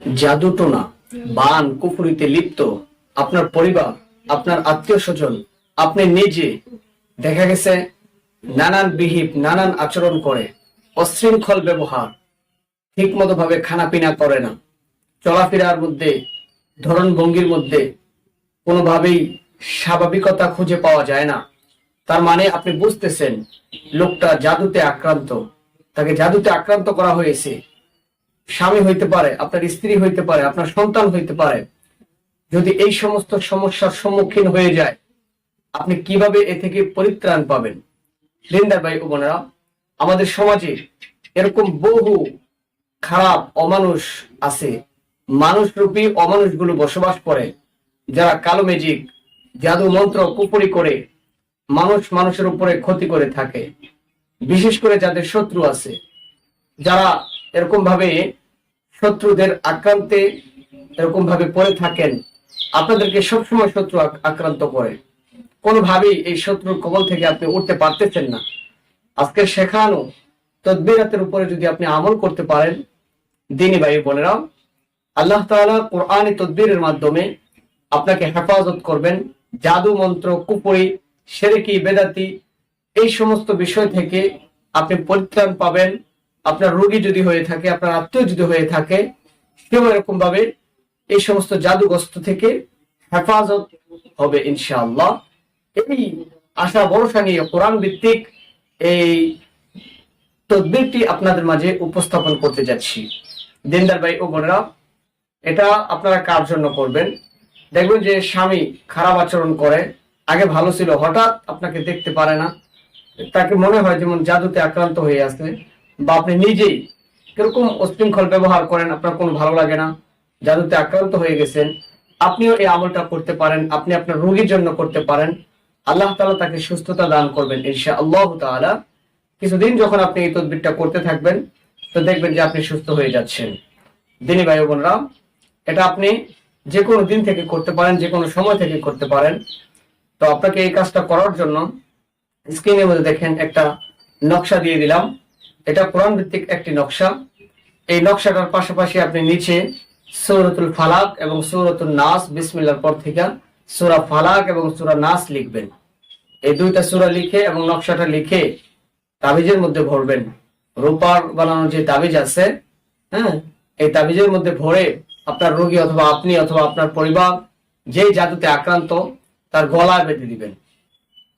জাদুটোনা, বান, কুফুরিতে লিপ্ত, আপনার পরিবার, আপনার আত্মীয় স্বজন, আপনি নিজে, দেখা গেছে, নানান বিহিত নানান আচরণ করে, অশৃঙ্খল ব্যবহার ঠিক মতো ভাবে খানা পিনা করে না। চলাফেরার মধ্যে ধরন ভঙ্গির মধ্যে, কোনোভাবেই স্বাভাবিকতা খুঁজে পাওয়া যায় না। তার মানে আপনি বুঝতেছেন, লোকটা জাদুতে আক্রান্ত। তাকে জাদুতে আক্রান্ত করা হয়েছে। স্বামী হইতে পারে, আপনার স্ত্রী হইতে পারে, আপনার সন্তান হইতে পারে, যদি এই সমস্ত সমস্যার সম্মুখীন হয়ে যায়, আপনি কীভাবে এ থেকে পরিত্রাণ পাবেন? লিন্দার ভাই বোনেরা, আমাদের সমাজে এরকম বহু খারাপ অমানুষ আছে, মানুষরূপী অমানুষগুলো বসবাস করে, যারা কালো ম্যাজিক জাদু মন্ত্র, কুপুরি করে, মানুষ মানুষের উপরে ক্ষতি করে থাকে। বিশেষ করে যাদের শত্রু আছে, যারা এরকম ভাবে শত্রুদের আক্রান্তে এরকম ভাবে পড়ে থাকেন, আপনাদেরকে সবসময় শত্রু আক্রান্ত করে। কোনোভাবেই এই শত্রুর কবল থেকে আপনি উঠতে পারতেছেন না। আজকে শেখানো তদবিরাতের উপরে যদি আপনি আমল করতে পারেন, দিনী ভাই বোনেরা, আল্লাহ তাআলা কোরআনী তদবিরের মাধ্যমে আপনাকে হেফাজত করবেন। জাদু মন্ত্র কুপুরি সেরেকি, বেদাতি, এই সমস্ত বিষয় থেকে আপনি পরিত্রাণ পাবেন। আপনার রোগী যদি হয়ে থাকে, আপনার আত্মীয় যদি হয়ে থাকে, সেও এরকম ভাবে এই সমস্ত জাদুগ্রস্ত থেকে হেফাজত হবে ইনশাআল্লাহ। এই আশা, ভরসা নিয়ে কোরআন ভিত্তিক এই তদবিরটি আপনাদের মাঝে উপস্থাপন করতে যাচ্ছি। দিনদার ভাই ও বোনেরা, এটা আপনারা কার জন্য করবেন? দেখবেন যে স্বামী খারাপ আচরণ করে, আগে ভালো ছিল, হঠাৎ আপনাকে দেখতে পারে না। তাকে মনে হয় যেমন জাদুতে আক্রান্ত হয়ে আছে। বা আপনি নিজেই কীরকম অশৃঙ্খল ব্যবহার করেন, আপনার কোনো ভালো লাগে না, জাদুতে আক্রান্ত হয়ে গেছেন, আপনিও এই আমলটা করতে পারেন, আপনি আপনার রোগীর জন্য করতে পারেন, আল্লাহ তাআলা তাকে সুস্থতা দান করবেন ইনশা আল্লাহ তাআলা। কিছুদিন যখন আপনি এই তদবিরটা করতে থাকবেন, তো দেখবেন যে আপনি সুস্থ হয়ে যাচ্ছেন। দিনী ভাই বোনরা, এটা আপনি যে কোনো দিন থেকে করতে পারেন যে কোনো সময় থেকে করতে পারেন। তো আপনাকে এই কাজটা করার জন্য স্ক্রিনের মধ্যে দেখেন একটা নকশা দিয়ে দিলাম। এটা কোরআন ভিত্তিক একটি নকশা। এই নকশাটার পাশাপাশি আপনি নিচে সৌরতুল ফালাক এবং সৌরতুল নাস বিসমিল্লার পর থেকে সুরা ফালাক এবং সুরা নাস লিখবেন। এই দুইটা সুরা লিখে এবং নকশাটা লিখে তাবিজের মধ্যে ভরবেন। রূপার বানানো যে তাবিজ আছে হ্যাঁ এই তাবিজের মধ্যে ভরে আপনার রোগী অথবা আপনি অথবা আপনার পরিবার যেই জাদুতে আক্রান্ত, তার গলায় বেঁধে দিবেন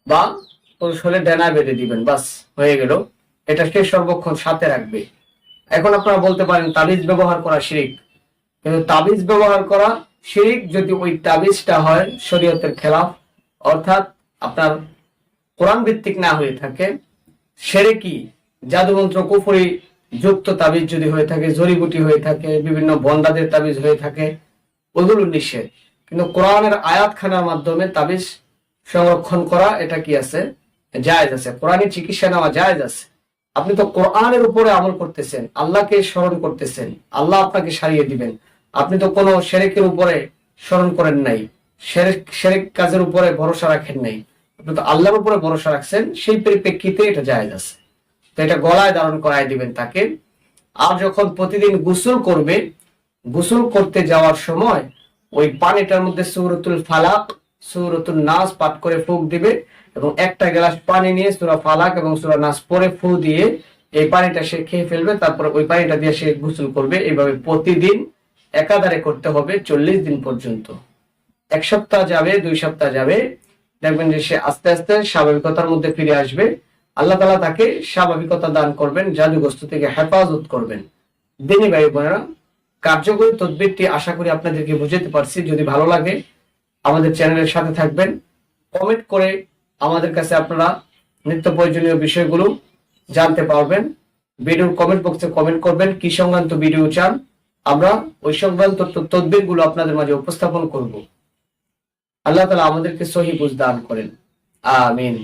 বা ওর শরীরে ডেনায় বেঁধে দিবেন, বাস, হয়ে গেল। এটা সে সর্বক্ষণ সাথে রাখবে। এখন আপনারা বলতে পারেন, তাবিজ ব্যবহার করা শিরিক। কিন্তু তাবিজ ব্যবহার করা শিরিক যদি ওই তাবিজটা হয় শরীয়তের খেলাফ, অর্থাৎ আপনার কোরআন ভিত্তিক না হয়ে থাকে সেরে কি জাদুমন্ত্র, কুফরি যুক্ত তাবিজ যদি হয়ে থাকে, জড়িবুটি হয়ে থাকে, বিভিন্ন বন্দাদের তাবিজ হয়ে থাকে, ওগুলো নিষেধ। কিন্তু কোরআনের আয়াত খানার মাধ্যমে তাবিজ সংরক্ষণ করা, এটা কি আছে? জায়েজ আছে। কোরআনী চিকিৎসা নেওয়া জায়েজ আছে। আপনি তো কোরআনের উপরে আমল করতেছেন, আল্লাহকে স্মরণ করতেছেন, আল্লাহ আপনাকে সারিয়ে দিবেন। আপনি তো কোনো সেরেকের উপরে স্মরণ করেন নাই সেরেক কাজের উপরে ভরসা রাখেন নাই। আপনি তো আল্লাহর উপরে ভরসা রাখছেন, সেই পরিপ্রেক্ষিতে এটা জায়েজ আছে। তো এটা গলায় ধারণ করায় দিবেন তাকে। আর যখন প্রতিদিন গোসল করবে, গোসল করতে যাওয়ার সময় ওই পানিটার মধ্যে সৌরতুল ফালাক, সৌরতুল নাস পাঠ করে ফুক দিবে। এবং একটা গ্লাস পানি নিয়ে সুরা ফালাক এবং সুরা নাস পরে ফু দিয়ে এই পানিটা সে খেয়ে ফেলবে, তারপর ওই পানিটা দিয়ে সে গোসল করবে। এইভাবে প্রতিদিন একাধারে করতে হবে চল্লিশ দিন পর্যন্ত। এক সপ্তাহ যাবে, দুই সপ্তাহ যাবে। দেখবেন যে সে আস্তে আস্তে স্বাভাবিকতার মধ্যে ফিরে আসবে। আল্লাহ তালা তাকে স্বাভাবিকতা দান করবেন, জাদুগ্রস্ত থেকে হেফাজত করবেন। দিনী ভাই বোনেরা, কার্যকরী তদবিরটি আশা করি আপনাদেরকে বুঝাতে পারছি। যদি ভালো লাগে আমাদের চ্যানেলের সাথে থাকবেন, কমেন্ট করে আমাদের কাছে আপনারা নিত্য প্রয়োজনীয় বিষয়গুলো জানতে পারবেন। ভিডিওর কমেন্ট বক্সে কমেন্ট করবেন, কি সংক্রান্ত ভিডিও চান, আমরা ওই সংক্রান্ত তদবিরগুলো আপনাদের মাঝে উপস্থাপন করব। আল্লাহ তালা আমাদেরকে সহি বুঝ দান করেন। আমিন।